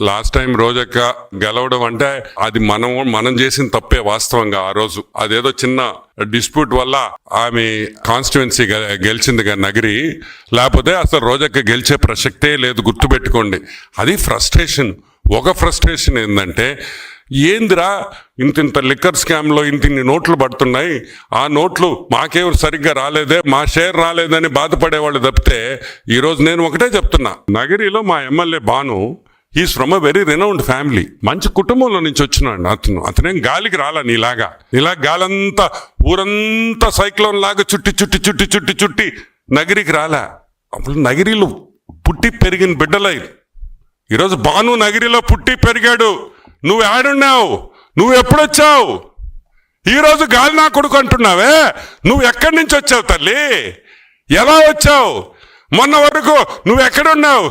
Last time రోజక్క గెలవడం అంటే అది మనం మనం చేసిన తప్పే వాస్తవంగా ఆ రోజు. అదేదో చిన్న డిస్ప్యూట్ వల్ల ఆమె కాన్స్టిట్యువెన్సీ గెలిచిందిగా నగిరి. లేకపోతే అసలు రోజక్క గెలిచే ప్రసక్తే లేదు గుర్తుపెట్టుకోండి. అది ఫ్రస్ట్రేషన్ ఒక ఫ్రస్ట్రేషన్ ఏంటంటే ఏందిరా ఇంత ఇంత లిక్కర్ స్కామ్లో ఇంత ఇన్ని నోట్లు పడుతున్నాయి ఆ నోట్లు మాకేవరు సరిగ్గా రాలేదే మా షేర్ రాలేదని బాధపడేవాళ్ళు తప్పితే ఈరోజు నేను ఒకటే చెప్తున్నా. నగరిలో మా MLA Bhanu is from a very renowned family మంచి కుటుంబంలో నుంచి వచ్చినాడు అతను. అతనేం గాలికి రాలా నీలాగా. ఇలా గాలంతా ఊరంతా సైక్లోన్ లాగా చుట్టి చుట్టి చుట్టి చుట్టి చుట్టి నగరికి రాలా. అప్పుడు నగిరిలో పుట్టి పెరిగిన బిడ్డలై ఈరోజు బాను నగిరిలో పుట్టి పెరిగాడు. నువ్వు ఆడున్నావు. నువ్వు ఎప్పుడొచ్చావు? ఈరోజు గాలి నా కొడుకు అంటున్నావే. నువ్వు ఎక్కడి నుంచి వచ్చావు తల్లి? ఎలా వచ్చావు? మొన్న వరకు నువ్వు ఎక్కడున్నావు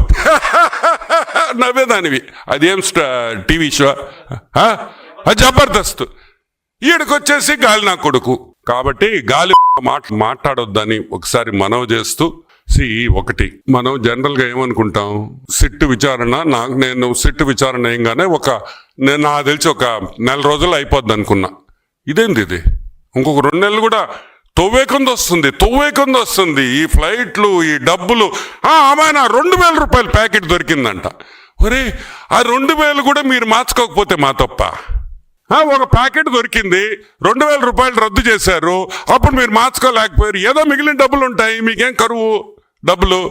నవ్వేదానివి. అదేం టీవీ షో? అది జబర్దస్త్. ఈడకొచ్చేసి గాలి నా కొడుకు. కాబట్టి గాలి మాట మాట్లాడొద్దని ఒకసారి మనవి చేస్తూ సి ఒకటి. మనం జనరల్గా ఏమనుకుంటాం? సిట్టు విచారణ నాకు నేను సిట్టు విచారణ ఏంగానే ఒక నేను నాకు తెలిసి ఒక నెల రోజులు అయిపోద్ది అనుకున్నా. ఇదేంది ఇది? ఇంకొక రెండు నెలలు కూడా తొవ్వే కింద వస్తుంది తొవ్వే కింద వస్తుంది. ఈ ఫ్లైట్లు ఈ డబ్బులు ఆమెన రెండు వేల రూపాయల ప్యాకెట్ దొరికిందంట. ఒరే ఆ రెండు వేలు కూడా మీరు మార్చుకోకపోతే మా తప్ప. ఒక ప్యాకెట్ దొరికింది రెండు వేల రూపాయలు రద్దు చేశారు అప్పుడు మీరు మార్చుకోలేకపోయారు. ఏదో మిగిలిన డబ్బులు ఉంటాయి మీకేం కరువు డబ్బులు?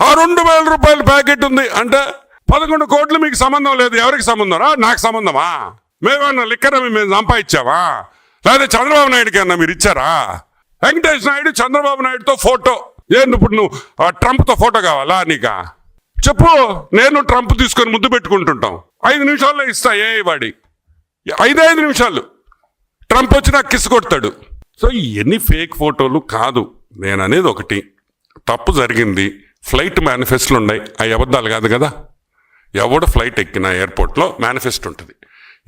ఆ రెండు వేల రూపాయల ప్యాకెట్ ఉంది అంటే పదకొండు కోట్లు మీకు సంబంధం లేదు. ఎవరికి సంబంధం? రా నాకు సంబంధమా? మేమన్నా లిక్కర్ మేము సంపాదించావా లేదా చంద్రబాబు నాయుడికి అన్నా మీరు ఇచ్చారా? వెంకటేష్ నాయుడు చంద్రబాబు నాయుడుతో ఫోటో. ఏంటి ఇప్పుడు నువ్వు ఆ, ట్రంప్తో ఫోటో కావాలా నీకా? చెప్పు నేను ట్రంప్ తీసుకొని ముద్దు పెట్టుకుంటుంటాం. ఐదు నిమిషాల్లో ఇస్తా ఏ వాడి. ఐదు ఐదు నిమిషాలు. ట్రంప్ వచ్చి నాకు కిస్ కొడతాడు. సో ఇవన్నీ ఫేక్ ఫోటోలు కాదు. నేను అనేది ఒకటి. తప్పు జరిగింది. ఫ్లైట్ మేనిఫెస్టోలు ఉన్నాయి. అవి అబద్ధాలు కాదు కదా. ఎవడు ఫ్లైట్ ఎక్కిన ఎయిర్పోర్ట్లో మేనిఫెస్టో ఉంటుంది.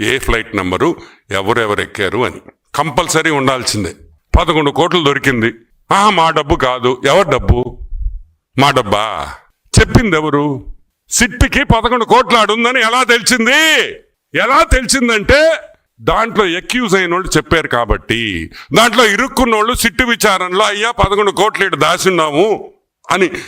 ఏ ఫ్లైట్ నెంబరు ఎవరెవరు ఎక్కారు అని. కంపల్సరీ ఉండాల్సిందే. పదకొండు కోట్లు దొరికింది. ఆహా మా డబ్బు కాదు. ఎవరి డబ్బు? మా డబ్బా? చెప్పింది ఎవరు సిట్టికి పదకొండు కోట్లు ఆడుందని ఎలా తెలిసింది? ఎలా తెలిసిందంటే దాంట్లో ఎక్యూజ్ అయిన వాళ్ళు చెప్పారు కాబట్టి. దాంట్లో ఇరుక్కున్న వాళ్ళు సిట్టు విచారణలో అయ్యా పదకొండు కోట్లు ఇటు దాచున్నాము అని